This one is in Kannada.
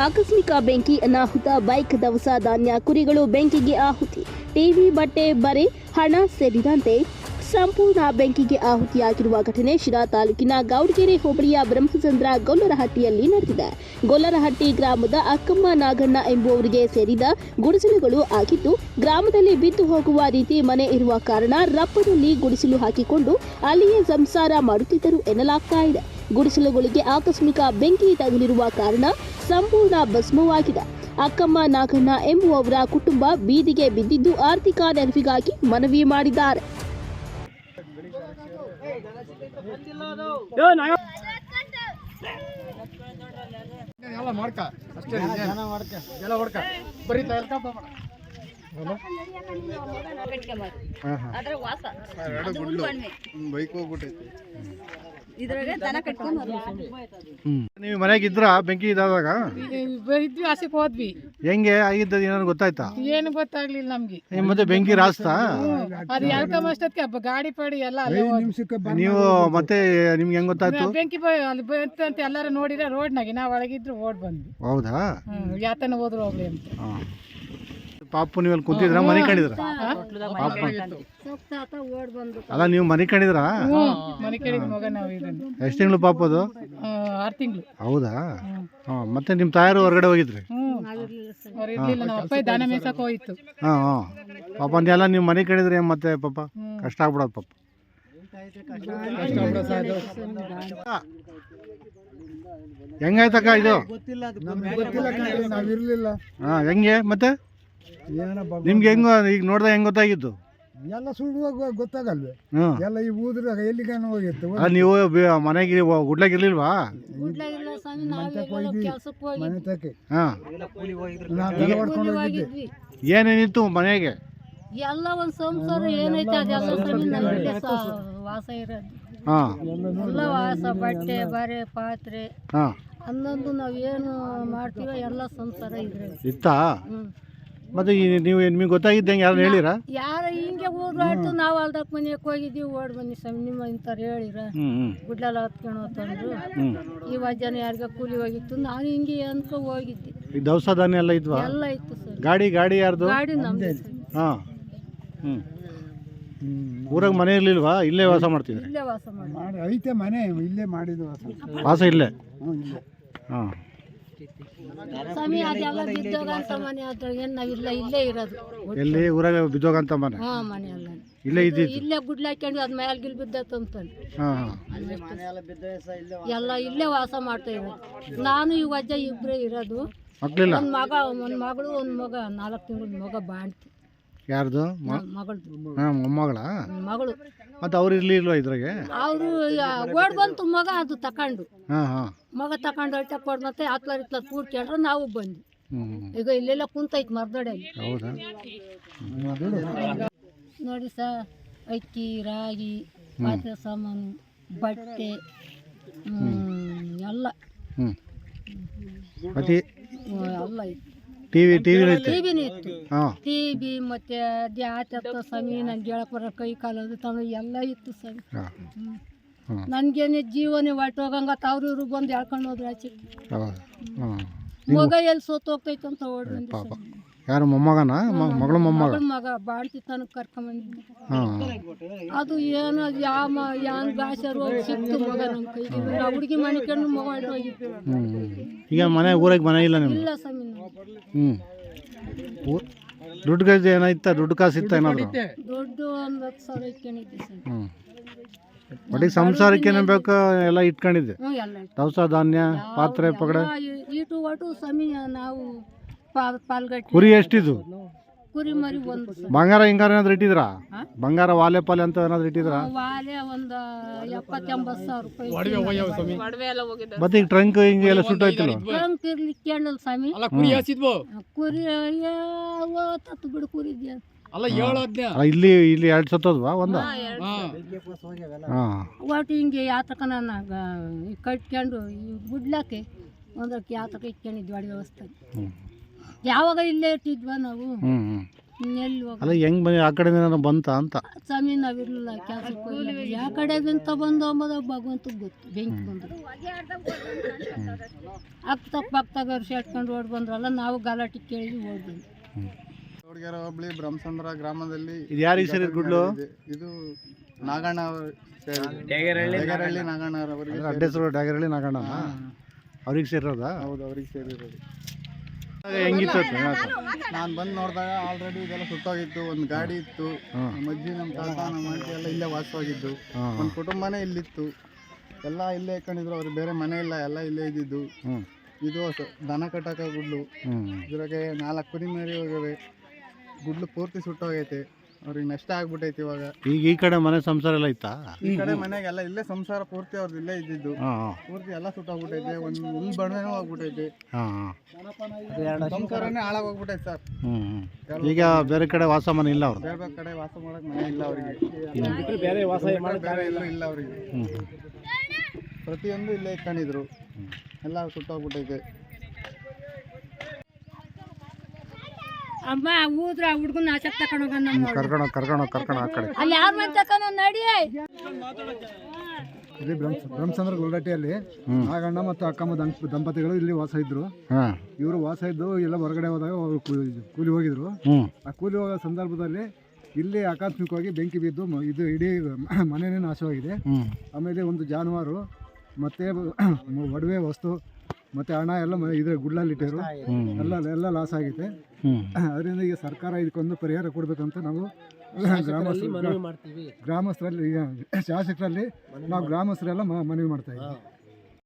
ಆಕಸ್ಮಿಕ ಬೆಂಕಿ, ಅನಾಹುತ, ಬೈಕ್ ದವಸ, ಧಾನ್ಯ, ಕುರಿಗಳು ಬೆಂಕಿಗೆ ಆಹುತಿ, ಟಿವಿ ಬಟ್ಟೆ ಬರೆ, ಹಣ ಸೇರಿದಂತೆ ಸಂಪೂರ್ಣ ಬೆಂಕಿಗೆ ಆಹುತಿಯಾಗಿರುವ ಘಟನೆ ಶಿರಾ ತಾಲೂಕಿನ ಗೌಡಗೆರೆ ಹೋಬಳಿಯ ಬ್ರಹ್ಮಚಂದ್ರ ಗೊಲ್ಲರಹಟ್ಟಿಯಲ್ಲಿ ನಡೆದಿದೆ. ಗೊಲ್ಲರಹಟ್ಟಿ ಗ್ರಾಮದ ಅಕ್ಕಮ್ಮ ನಾಗಣ್ಣ ಎಂಬುವವರಿಗೆ ಸೇರಿದ ಗುಡಿಸಲುಗಳು ಆಗಿದ್ದು, ಗ್ರಾಮದಲ್ಲಿ ಬಿದ್ದು ಹೋಗುವ ರೀತಿ ಮನೆ ಇರುವ ಕಾರಣ ರಪ್ಪದಲ್ಲಿ ಗುಡಿಸಲು ಹಾಕಿಕೊಂಡು ಅಲ್ಲಿಯೇ ಸಂಸಾರ ಮಾಡುತ್ತಿದ್ದರು ಎನ್ನಲಾಗ್ತಾ ಇದೆ. ಗುಡಿಸಲುಗಳಿಗೆ ಆಕಸ್ಮಿಕ ಬೆಂಕಿ ತಗುಲಿರುವ ಕಾರಣ ಸಂಪೂರ್ಣ ಭಸ್ಮವಾಗಿದೆ. ಅಕ್ಕಮ್ಮ ನಾಗಣ್ಣ ಎಂಬುವವರ ಕುಟುಂಬ ಬೀದಿಗೆ ಬಿದ್ದಿದ್ದು ಆರ್ಥಿಕ ನೆರವಿಗಾಗಿ ಮನವಿ ಮಾಡಿದ್ದಾರೆ. ಬೈಕ್ ಹೋಗ್ಬಿಟ್ಟೈತಿ. ನೀವು ಮನೆಗೆ ಇದ್ರ? ಬೆಂಕಿ ಇದಾದಾಗ ಇದ್ವಿ ಹಸಿಕ್ ಹೋದ್ವಿ. ಹೆಂಗೆ? ಆಗಿದ್ದದ ಏನಾದ್ರು ಗೊತ್ತಾಯ್ತಾ? ಏನು ಗೊತ್ತಾಗ್ಲಿಲ್ಲ ನಮ್ಗೆ. ನಿಮ್ ಮತ್ತೆ ಬೆಂಕಿ ರಾಸ್ತಾ? ಅದು ಎಳ್ಕೊಂಬಷ್ಟೊತ್ತಿಗೆ ಹಬ್ಬ ಗಾಡಿ ಪಾಡಿ ಎಲ್ಲ ಅಲ್ಲೇ ಹೋದ್ವಿ. ನೀವು ಮತ್ತೆ ನಿಮ್ಗೆ ಹೆಂಗ್ ಗೊತ್ತಾಯ್ತು? ಬೆಂಕಿ ಬ ಅಲ್ಲಿ ಬಂತು ಅಂತ ಎಲ್ಲಾರು ನೋಡಿದ್ರೆ ರೋಡ್ನಾಗೆ ನಾವು ಒಳಗಿದ್ರು ಓಡ್ ಬಂದ್ವಿ. ಹೌದಾ? ಹ್ಮ್, ಯಾತನ ಹೋದ್ರು ಹೋಗ್ಲಿ ಅಂತ. ಪಾಪು ನೀವಲ್ಲಿ ಕೂತಿದ್ರ? ಕುಂತಿದ್ರ ಮನೆ ಕಂಡಿದ್ರ ಅಲ್ಲ ನೀವು ಮನೆ ಕಂಡಿದ್ರ ಮನೆ ಕೇಳಿದ ಮಗ ನಾವು ಇದನ್ನು ಎಷ್ಟು ತಿಂಗಳು ಪಾಪ ಅದು? ಆರು ತಿಂಗಳು. ಹೌದಾ? ಹಾ ಮತ್ತೆ ನಿಮ್ಮ ತಾಯಾರು ಹೊರಗಡೆ ಹೋಗಿದ್ರಿ? ಹ್ಮ್. ಅವ್ರು ಇರ್ಲಿಲ್ಲ ನಮ್ಮ ಅಪ್ಪ ದನ ಮೇಯ್ಸಕ್ ಹೋಯ್ತು ಹಾ ಹಾ. ಪಾಪ ಅಂದೆಲ್ಲ ನೀವು ಮನೆ ಕಂಡಿದ್ರಿ ಮತ್ತೆ ಪಾಪ? ಕಷ್ಟ ಆಗ್ಬಿಡೋದು ಪಾಪ. ಹೆಂಗಾಯ್ತಕ್ಕ ಇದು? ನಾವಿರ್ಲಿಲ್ಲ. ಹಾ ಹೆಂಗೆ ಮತ್ತೆ? ನಿಮ್ಗೆ ಹೆಂಗ ಈಗ ನೋಡ್ದ ಹೆಂಗ್ ಗೊತ್ತಾಗಿತ್ತು ಎಲ್ಲ ಸುಡುವಾಗ ಗೊತ್ತಾಗಲ್ವೇ? ಹ್ಮ್. ಎಲ್ಲ ಈ ಊದ್ರಾಗ ಎಲ್ಲಿಗಾನ ಹೋಗಿತ್ತು? ಅಲ್ಲ ನೀವು ಬೆ- ಮನೆಗೆ ಗುಡ್ಲಾಗ ಇರ್ಲಿಲ್ವಾ? ಗುಡ್ಲಾಗಿಲ್ಲ ಸ್ವಾಮಿ ನಾವೆಲ್ಲ ಕೆಲ್ಸಕ್ಕೆ ಹೋಗಿ ಮನೆ ತಕ್ಕೆ ಹಾ. ನಾವು ದನ ಹೊಡ್ಕೊಂಡು ಹೋಗಿದ್ದೆ. ಏನೇನಿತ್ತು ಮನೆಗೆ? ಎಲ್ಲ ಒಂದು ಸಂಸಾರ ಏನೈತೆ ಅದೆಲ್ಲ ಸ್ವಾಮಿ ವಾಸ ಇರೋದು. ಹಾ. ಎಲ್ಲ ವಾಸ ಬಟ್ಟೆ ಬರೆ ಪಾತ್ರೆ. ಹಾ. ಹನ್ನೊಂದು ನಾವು ಏನು ಮಾಡ್ತೀವೋ ಎಲ್ಲ ಸಂಸಾರ ಇದ್ರಲ್ಲಿ. ಇತ್ತಾ? ಹ್ಮ್. ಮತ್ತೆ ಈ ನೀವು ನಿಮಗೆ ಗೊತ್ತಾಗಿದ್ದಂಗೆ ಯಾರು ಹೇಳಿರಾ? ಯಾರ ಹಿಂಗೆ ಹೋದ್ರು ಆಯ್ತು ನಾವು ಅಲ್ದಕ್ ಮನೆಗೆ ಹೋಗಿದ್ದೀವಿ ಓಡ್ ಬನ್ನಿ ಸ್ವಾಮಿ ನಿಮ್ಮ ಇಂಥವ್ರು ಹೇಳಿರ. ಹ್ಮ್ ಹ್ಮ್. ಗುಡ್ಲೆಲ್ಲ ಹತ್ಕೊಂಡು ಹೋತಂದ್ರು. ಈ ವಜ್ಜನ ಯಾರಿಗ ಕೂಲಿ ಹೋಗಿತ್ತು ನಾನು ಹಿಂಗೆ ಅನ್ಕೊ ಹೋಗಿದ್ದೆ. ಈ ದವಸ ಧಾನ್ಯ ಎಲ್ಲ ಇದ್ವಾ? ಎಲ್ಲ ಇತ್ತು ಸರ್. ಗಾಡಿ ಗಾಡಿ ಯಾರ್ದು? ಗಾಡಿ ನಮ್ದು ಸರ್. ಹಾ. ಹ್ಮ್. ಊರಾಗ ಮನೆ ಇರ್ಲಿಲ್ವಾ? ಇಲ್ಲೇ ವಾಸ ಮಾಡ್ತಿದ್ರೆ? ಇಲ್ಲೇ ವಾಸ ಮಾಡಿ ಮಾಡಿ ಐತೆ ಮನೆ ಇಲ್ಲೇ ಮಾಡಿದ್ವು ವಾಸ. ಇಲ್ಲೇ? ಹ್ಮ್, ಇಲ್ಲೇ. ಹಾ ಸ್ವಾಮಿ ಅದೆಲ್ಲ ಬಿದ್ದೋಗಂತ ಮನೆ ಅದ್ರಾಗ ನಾವಿಲ್ಲ ಇಲ್ಲೇ ಇರೋದು. ಎಲ್ಲಿ? ಊರಾಗ ಬಿದ್ದೋಗಂತ ಮನೆ? ಹಾ ಮನೆ ಎಲ್ಲ ಇಲ್ಲೇ ಇದ್ದಿದ್ದು? ಇಲ್ಲೇ ಗುಡ್ಲ ಹಾಕೊಂಡು ಅದ್ ಮ್ಯಾಲ್ ಗಿಲ್ ಬಿದ್ದತ್ತು ಅಂತಂದು ಹಾ ಹಾ. ಎಲ್ಲ ಇಲ್ಲೇ ವಾಸ ಮಾಡ್ತಾ ಇರೋದು ನಾನು ಈ ವಜ್ಜ ಇಬ್ರೇ ಇರೋದು. ಒಂದು ಒಂದ್ ಮಗ ಒಂದ್ ಮಗಳು ಒಂದು ಮಗ ನಾಲ್ಕು ತಿಂಗಳ ಮಗ ಬಾಣ್ತಿ. ಯಾರ್ದು? ಮಗಳದು ಹಾ ಮೊಮ್ಮಗಳ? ಮಗಳು. ಮತ್ತೆ ಅವ್ರು ಇರ್ಲಿಲ್ವಾ ಇದ್ರಾಗೆ? ಅವರು ಓಡ್ ಬಂತು ಮಗ ಅದು ತಕೊಂಡು. ಹಾ ಹಾ. ಮಗ ತಕೊಂಡು ಹೊಟ್ಟೆ ಕೊಡ್ ಮತ್ತೆ ಹತ್ಲರ್ ಇತ್ಲರ್ ಕೂಡ್ಕೊಂಡ್ರೆ ನಾವು ಬಂದ್ವಿ. ಈಗ ಇಲ್ಲೆಲ್ಲ ಕುಂತೈತೆ ಮರ್ದಡೆ ಹೌದಾ? ನೋಡಿ ಸರ್ ಅಕ್ಕಿ ರಾಗಿ ಪಾತ್ರೆ ಸಾಮಾನು ಬಟ್ಟೆ ಎಲ್ಲ. ಮತ್ತೆ? ಎಲ್ಲ ಟಿವಿ ಟಿವಿ ಟಿವಿನೂ ಇತ್ತು ಹಾ. ಟಿವಿ ಮತ್ತೆ ದ್ಯಾತ ಸ್ವಾಮಿ ನನ್ಗೆ ಹೇಳಕ್ ಬರೋ ಕೈ ಕಾಲದು ತಮ್ಮ ಎಲ್ಲ ಇತ್ತು ಸ್ವಾಮಿ ಹಾ. ಜೀವನ ನನ್ಗೇನೆ ಜೀವನೇ ಹೊರ್ಟೋಗಂಗತ್ತ ಅವ್ರು ಇವ್ರು ಬಂದು ಹೇಳ್ಕೊಂಡು ಹೋದ್ರು ಆಚೆ. ಮಗ ಎಲ್ಲಿ ಸೋತ್ ಹೋಗ್ತೈತೆ ಅಂತ ಓಡ್ ಪಾಪ. ಯಾರು ಮೊಮ್ಮಗನ? ಮ- ಮಗಳು ಮೊಮ್ಮಗ? ಮಗಳ ಮಗ ಬಾಣ್ತಿ ತನಕ ಕರ್ಕೊಂಬಂದಿದ್ದೆ ಹಾ. ಅದು ಏನು ಯಾವ ಮ- ಯಾನ್ ಭಾಷೆ ರೋಗ ಸಿಕ್ತು ಮಗ ನಮ್ಮ ಕೈಗೆ. ಹುಡುಗಿ ಮಣಿಕೊಂಡು ಮಗ ಹ್ಮ್ ಹ್ಮ್. ಈಗ ಮನೆ ಊರಾಗ ಮನೆ ಇಲ್ಲ ನಿಮ್ಗೆ ಇಲ್ಲ ಸ್ವಾಮಿ ಊ- ದುಡ್ಡು ಗಜ ಏನಾಯ್ತಾ? ದುಡ್ಡು ಕಾಸು ಇತ್ತ ಏನಾದ್ರು? ದೊಡ್ಡ ಒಂದು ಹತ್ತು ಸಾವಿರ ಇಟ್ಕೊಂಡಿದ್ದೆ ಸ್ವಾಮಿ ಹ್ಮ್. ಒಟ್ಟಿಗೆ ಸಂಸಾರಕ್ಕೆ ಏನೇ ಬೇಕು ಎಲ್ಲ ಇಟ್ಕೊಂಡಿದ್ದೆ. ಹ್ಞೂ ಎಲ್ಲ. ದವಸ ಧಾನ್ಯ ಪಾತ್ರೆ ಪಗಡೆ. ಎಲ್ಲ ಈ- ಈಟು ಒಟ್ಟು ಸ್ವಾಮಿ ನಾವು ಪಾಲ್ ಪಾಲ್ಗಟ್ಟಿ ಕುರಿ ಎಷ್ಟಿದು? ಕುರಿ ಮರಿ ಒಂದು. ಬಂಗಾರ ಹಿಂಗಾರ ಏನಾದ್ರೂ ಇಟ್ಟಿದ್ರಾ ಹಾ? ಬಂಗಾರ ವಾಲೆ ಪಾಲೆ ಅಂತ ಏನಾದ್ರು ಇಟ್ಟಿದ್ರಾ ವಾಲೆ ಒಂದು ಎಪ್ಪತ್ತೆಂಬತ್ತು ಸಾವಿರ ರೂಪಾಯಿ ಮತ್ತೆ ಈಗ ಟ್ರಂಕ್ ಹಿಂಗೆ ಎಲ್ಲ ಸುಟ್ಟೋಯ್ತಿಲ್ಲ ಟ್ರಂಕ್ ಇರ್ಲಿಕ್ಕೆ ಕೇಳಲ್ಲ ಸ್ವಾಮಿ. ಅಲ್ಲ ಕುರಿ ಹಸಿದ್ವು ಕುರಿ ತತ್ತು ಬಿಡು ಕುರಿದ್ಯಾ ಅಲ್ಲ ಹೇಳೋದ್ನ ಅಲ್ಲ, ಇಲ್ಲಿ ಇಲ್ಲಿ ಎರಡು ಸತ್ತೋದ್ವಾ ಒಂದ? ಹಾ ಹಾ. ಒಟ್ಟು ಹಿಂಗೆ ಯಾತಕ ನಾನು ಕಟ್ಕೊಂಡು ಈ ಗುಡ್ಲಕ್ಕೆ ಒಂದಕ್ಕೆ ಯಾತಕ ಇಟ್ಕೊಂಡಿದ್ವಿ ಅಡಿಗೆ ವ್ಯವಸ್ಥೆ. ಹ್ಮ್. ಯಾವಾಗ ಇಲ್ಲೇ ಇರ್ತಿದ್ವ ನಾವು? ಹ್ಮ್ ಹ್ಮ್. ಇನ್ನೆಲ್ಲಿ ಹೋಗ ಅಲ್ಲ ಹೆಂಗ್ ಬನ್ನಿ ಆ ಕಡೆ ಏನಾರ ಬಂತ ಅಂತ? ಸ್ವಾಮಿ ನಾವಿರ್ಲಿಲ್ಲ ಕೆಲಸಕ್ಕೆ ಹೋಗಿಲ್ಲ ಯಾವ ಕಡೆದಿಂದ ಬಂದು ಅಂಬುದು ಭಗವಂತಗೆ ಗೊತ್ತು ಬೆಂಕಿ ಬಂದ್ರು ಅಕ್ಕ ಪಕ್ಕದಾಗ ಸೇರ್ಕೊಂಡು ಓಡ್ ಬಂದ್ರಲ್ಲ ನಾವು ಗಲಾಟೆ ಕೇಳಿ ಓಡ್ ಬಂದ್ವಿ ಒಬ್ಳಿ ಹೋಬಳಿ ಬ್ರಹ್ಮಸಂದ್ರ ಗ್ರಾಮದಲ್ಲಿ ಇದು ಯಾರಿಗೆ ಸೇರಿದ ಗುಡ್ಲು? ಇದು ನಾಗಣ್ಣ ಅವರು ಡೇಗರಹಳ್ಳಿ ನಾಗಣ್ಣ. ಅವರಿಗೆ ಅಡ್ಡ ಹೆಸರು ಡಾಗರಳ್ಳಿ ನಾಗಣ್ಣ ಅವ್ರಿಗೆ ಸೇರಿರೋದಾ? ಹೌದು ಅವ್ರಿಗೆ ಸೇರಿರೋದು. ಹೆಂಗಿತ್ತು? ನಾನು ಬಂದು ನೋಡಿದಾಗ ಆಲ್ರೆಡಿ ಇದೆಲ್ಲ ಸುತ್ತೋಗಿತ್ತು ಒಂದು ಗಾಡಿ ಇತ್ತು. ನಮ್ಮ ಅಜ್ಜಿ ನಮ್ಮ ತಾತ ನಮ್ಮ ಆಂಟಿ ಎಲ್ಲ ಇಲ್ಲೇ ವಾಸವಾಗಿದ್ದು. ಒಂದು ಕುಟುಂಬನೇ ಇಲ್ಲಿತ್ತು. ಎಲ್ಲ ಇಲ್ಲೇ ಇಟ್ಕೊಂಡಿದ್ರು ಅವ್ರು ಬೇರೆ ಮನೆ ಇಲ್ಲ ಎಲ್ಲ ಇಲ್ಲೇ ಇದ್ದಿದ್ದು. ಇದು ಸ- ದನ ಕಟ್ಟಕ ಗುಡ್ಲು. ಇದ್ರಾಗೆ ನಾಲ್ಕು ಕುರಿ ಮೇರಿ ಹೋಗವೆ ಗುಡ್ಲು ಪೂರ್ತಿ ಸುಟ್ಟೋಗೈತೆ. ಅವ್ರಿಗೆ ನಷ್ಟ ಆಗ್ಬಿಟ್ಟೈತಿ ಇವಾಗ. ಈಗ ಈ ಕಡೆ ಮನೆ ಸಂಸಾರ ಎಲ್ಲ ಇತ್ತಾ? ಈ ಕಡೆ ಮನೆಗೆಲ್ಲ ಇಲ್ಲೇ ಸಂಸಾರ ಪೂರ್ತಿ ಅವ್ರದ್ದು ಇಲ್ಲೇ ಇದ್ದಿದ್ದು. ಪೂರ್ತಿ ಪೂರ್ತಿ ಎಲ್ಲ ಸುಟ್ಟಾಗ್ಬಿಟ್ಟೈತೆ ಒಂದು ಹುಲ್ ಬಣ್ಣನೂ ಹಾ ಹಾ. ಸಂಸಾರನೇ ಹಾಳಾಗೋಗ್ಬಿಟ್ಟೈತೆ ಸರ್. ಹ್ಮ್ ಹ್ಮ್. ಈಗ ಬೇರೆ ಕಡೆ ವಾಸ ಮನೆ ಇಲ್ಲ ಅವ್ರು ಬೇರೆ ಬೇರೆ ಕಡೆ ವಾಸ ಮಾಡಕ್ ಮನೆ ಇಲ್ಲ ಅವರಿಗೆ. ಬೇರೆ ವಾಸ ಬೇರೆ ಎಲ್ಲ ಇಲ್ಲ ಅವರಿಗೆ. ಪ್ರತಿಯೊಂದು ಇಲ್ಲೇ ಇಟ್ಕೊಂಡಿದ್ರು. ಎಲ್ಲ ಸುಟ್ಟೋಗ್ಬಿಟ್ಟೈತೆ. ಅಮ್ಮ ಊದ್ರ ಹುಡುಗನ ಆಚೆ ತಕೊಂಡು ಹೋಗೋಣ ಕರ್ಕೊಂಡು ಕರ್ಕೊಂಡು ಕರ್ಕೊಂಡು ಆ ಕಡೆ. ಅಲ್ಲಿ ಯಾರ ಮನೆ ತಕೊಂಡು ನಡಿ. ಇಲ್ಲಿ ಬ್ರಹ್ಮ ಬ್ರಹ್ಮಚಂದ್ರ ಆ ನಾಗಣ್ಣ ಮತ್ತು ಅಕ್ಕಮ್ಮ ದಂಪ ದಂಪತಿಗಳು ಇಲ್ಲಿ ವಾಸ ಇದ್ರು. ಹಾ. ಇವರು ವಾಸ ಇದ್ದು ಎಲ್ಲ ಹೊರಗಡೆ ಹೋದಾಗ ಅವರು ಕೂಲಿ ಹೋಗಿದ್ರು. ಆ ಕೂಲಿ ಹೋಗೋ ಸಂದರ್ಭದಲ್ಲಿ ಇಲ್ಲಿ ಆಕಸ್ಮಿಕವಾಗಿ ಬೆಂಕಿ ಬಿದ್ದು ಮ- ಇದು ಇಡೀ ಮನೆಯೇ ನಾಶವಾಗಿದೆ. ಆಮೇಲೆ ಒಂದು ಜಾನುವಾರು ಮತ್ತು ಒಡವೆ ವಸ್ತು ಮತ್ತು ಹಣ ಎಲ್ಲ ಮ- ಇದ್ರ ಗುಡ್ಲಲ್ಲಿ ಇಟ್ಟಿರು. ಎಲ್ಲ ಎಲ್ಲ ಲಾಸ್ ಆಗಿದೆ. ಅದರಿಂದ ಈಗ ಸರ್ಕಾರ ಇದಕ್ಕೊಂದು ಪರಿಹಾರ ಕೊಡಬೇಕಂತ ನಾವು ಗ್ರಾಮಸ್ಥರು ಗ್ರಾಮಸ್ಥರಲ್ಲಿ ಈಗ ಶಾಸಕರಲ್ಲಿ ನಾವು ಗ್ರಾಮಸ್ಥರೆಲ್ಲ ಮ- ಮನವಿ ಮಾಡ್ತಾ ಇದ್ದೀವಿ.